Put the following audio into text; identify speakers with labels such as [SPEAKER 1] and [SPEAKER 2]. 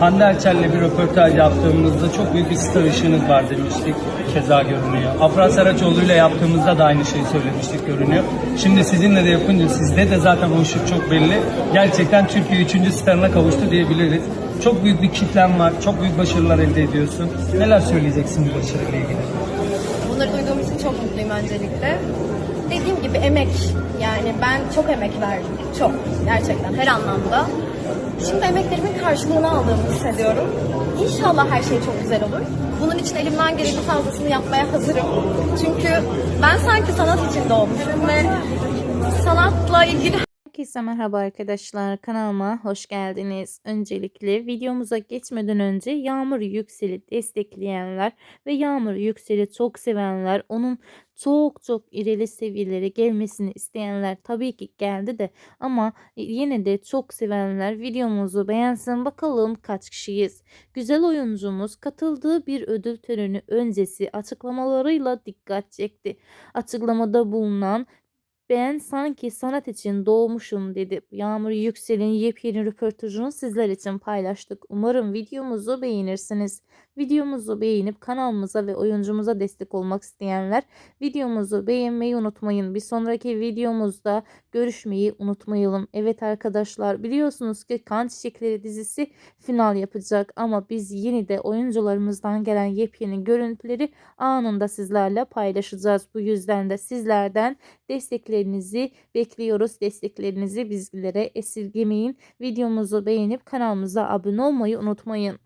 [SPEAKER 1] Hande Erçel'le bir röportaj yaptığımızda çok büyük bir star ışığınız var demiştik. Keza görünüyor. Afra Saraçoğlu ile yaptığımızda da aynı şeyi söylemiştik görünüyor. Şimdi sizinle de yapınca sizde de zaten o ışık çok belli. Gerçekten Türkiye 3. starına kavuştu diyebiliriz. Çok büyük bir kitlen var. Çok büyük başarılar elde ediyorsun. Neler söyleyeceksin bu başarıyla ilgili?
[SPEAKER 2] Bunları duyduğum için çok mutluyum öncelikle. Dediğim gibi emek. Yani ben çok emek verdim. Çok. Gerçekten her anlamda. Şimdi emeklerimin karşılığını aldığımı hissediyorum. İnşallah her şey çok güzel olur. Bunun için elimden gelenin fazlasını yapmaya hazırım. Çünkü ben sanki sanat için doğmuşum ve sanatla ilgili
[SPEAKER 3] Herkese merhaba arkadaşlar kanalıma hoş geldiniz. Öncelikle videomuza geçmeden önce Yağmur Yüksel'i destekleyenler ve Yağmur Yüksel'i çok sevenler onun çok çok ileri seviyelere gelmesini isteyenler tabii ki geldi de ama yine de çok sevenler videomuzu beğensin bakalım kaç kişiyiz. Güzel oyuncumuz katıldığı bir ödül töreni öncesi açıklamalarıyla dikkat çekti. Açıklamada bulunan ben sanki sanat için doğmuşum dedi. Yağmur Yüksel'in yepyeni röportajını sizler için paylaştık. Umarım videomuzu beğenirsiniz. Videomuzu beğenip kanalımıza ve oyuncumuza destek olmak isteyenler videomuzu beğenmeyi unutmayın. Bir sonraki videomuzda görüşmeyi unutmayalım. Evet arkadaşlar biliyorsunuz ki Kan Çiçekleri dizisi final yapacak ama biz yine de oyuncularımızdan gelen yepyeni görüntüleri anında sizlerle paylaşacağız. Bu yüzden de sizlerden desteklerinizi bekliyoruz. Desteklerinizi bizlere esirgemeyin. Videomuzu beğenip kanalımıza abone olmayı unutmayın.